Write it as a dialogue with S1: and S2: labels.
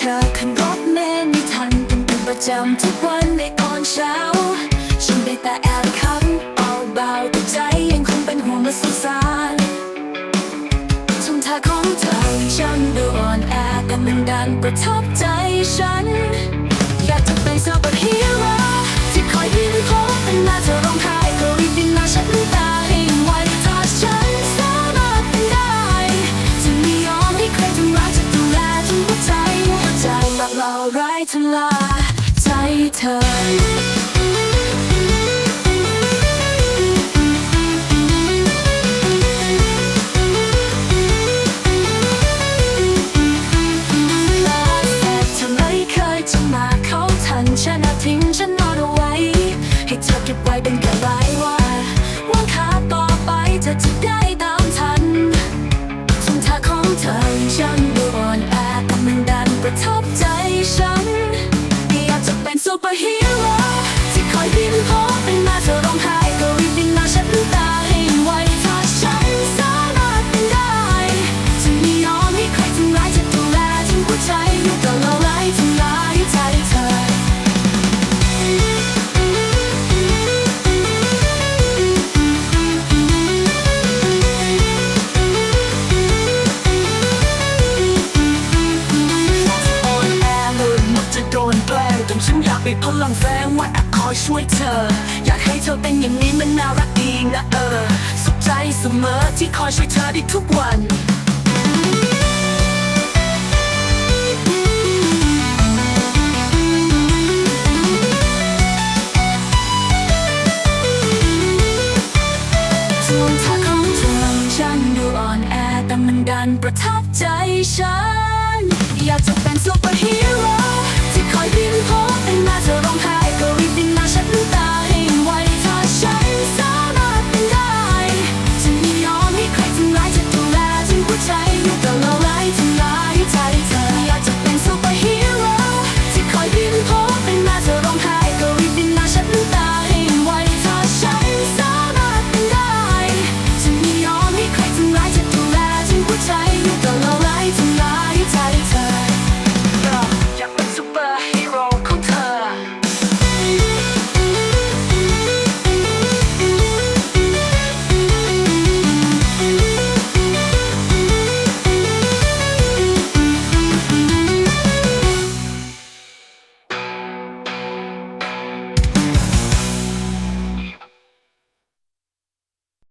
S1: ธอขึ้นรถเมล์ไม่ทันเป็นประจำทุกวันในตอนเช้า ฉันได้แต่แอบคำเอาเบาแต่ใจยังคงเป็นห่วงและสงสารทุ่มท่าของเธอฉันดูอ่อนแอแต่มันดันกระทบใจฉัน อยากจะเป็นซูเปอร์ฮีโร่ ลาใจเธอแต่เธอไม่เคยจะมาเข้าทันฉันอาทิ้งฉันนอนเอาไว้ ให้เธอเก็บไว้เป็นา ลังแฝงว้แอบคอยช่วยเธอ อยากให้เธอเป็นอย่างนี้มันน่ารักดีนะเออ สุขใจเสมอที่คอยช่วยเธอได้ทุกวันท่วงท่าของเธอฉันดูอ่อนแอแต่มันดันประทับใจฉัน อยากจะเป็นซูเปอร์ฮีโร่ที่คอยบินพบเป็น